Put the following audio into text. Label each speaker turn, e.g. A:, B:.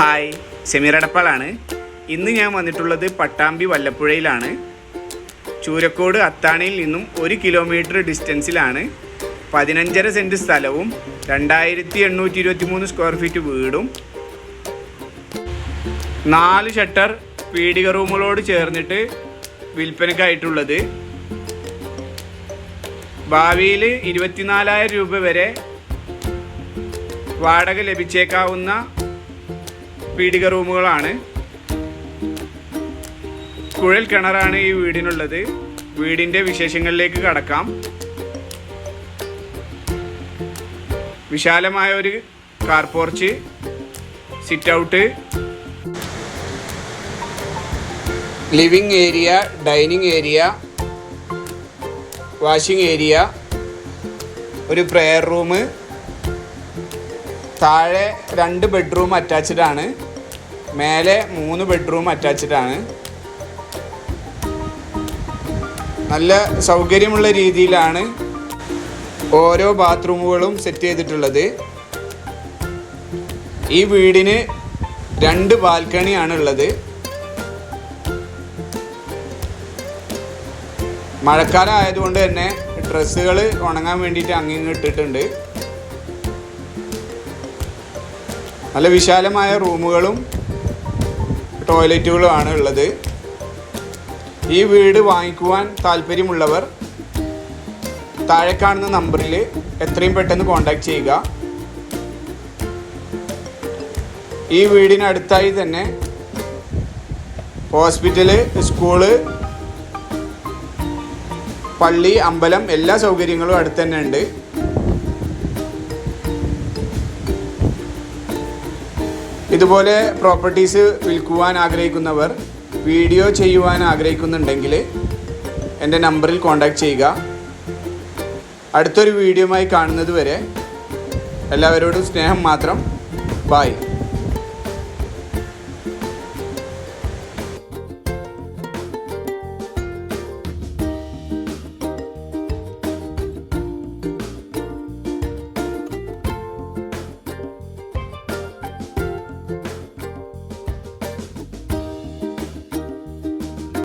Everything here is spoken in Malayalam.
A: ഹായ് സെമീർ എടപ്പാളാണ് ഇന്ന് ഞാൻ വന്നിട്ടുള്ളത് പട്ടാമ്പി വല്ലപ്പുഴയിലാണ്. ചൂരക്കോട് അത്താണിയിൽ നിന്നും ഒരു കിലോമീറ്റർ ഡിസ്റ്റൻസിലാണ്. പതിനഞ്ചര സെന്റ് സ്ഥലവും രണ്ടായിരത്തി എണ്ണൂറ്റി ഇരുപത്തി മൂന്ന് സ്ക്വയർ ഫീറ്റ് വീടും. നാല് ഷട്ടർ പീഡിക റൂമുകളോട് ചേർന്നിട്ട് വിൽപ്പനക്കായിട്ടുള്ളത്. ഭാവിയിൽ ഇരുപത്തിനാലായിരം രൂപ വരെ വാടക ലഭിച്ചേക്കാവുന്ന പീഡിക റൂമുകളാണ്. കുഴൽ കിണറാണ് ഈ വീടിനുള്ളത്. വീടിന്റെ വിശേഷങ്ങളിലേക്ക് കടക്കാം. വിശാലമായ ഒരു car porch sit out living area dining area washing area ഒരു പ്രെയർ റൂം. താഴെ രണ്ട് ബെഡ്റൂം അറ്റാച്ച്ഡ് ആണ്. മേലെ മൂന്ന് ബെഡ്റൂം അറ്റാച്ച്ഡാണ് നല്ല സൗകര്യമുള്ള രീതിയിലാണ് ഓരോ ബാത്റൂമുകളും സെറ്റ് ചെയ്തിട്ടുള്ളത്. ഈ വീടിന് രണ്ട് ബാൽക്കണിയാണ് ഉള്ളത് മഴക്കാലം ആയതുകൊണ്ട് തന്നെ ഡ്രസ്സുകൾ ഉണങ്ങാൻ വേണ്ടിയിട്ട് അങ്ങിങ്ങ് ഇട്ടിട്ടുണ്ട്. നല്ല വിശാലമായ റൂമുകളും ടോയ്ലറ്റുകളുമാണ് ഉള്ളത്. ഈ വീട് വാങ്ങിക്കുവാൻ താല്പര്യമുള്ളവർ താഴെ കാണുന്ന നമ്പറിൽ എത്രയും പെട്ടെന്ന് കോൺടാക്ട് ചെയ്യുക. ഈ വീടിനടുത്തായി തന്നെ ഹോസ്പിറ്റൽ സ്കൂൾ പള്ളി അമ്പലം എല്ലാ സൗകര്യങ്ങളും അടുത്ത് തന്നെ ഉണ്ട്. ഇതുപോലെ പ്രോപ്പർട്ടീസ് വിൽക്കുവാൻ ആഗ്രഹിക്കുന്നവർ വീഡിയോ ചെയ്യുവാൻ ആഗ്രഹിക്കുന്നുണ്ടെങ്കിൽ എന്റെ നമ്പറിൽ കോൺടാക്റ്റ് ചെയ്യുക. അടുത്തൊരു വീഡിയോയുമായി കാണുന്നത് വരെ എല്ലാവരോടും സ്നേഹം മാത്രം. ബായ്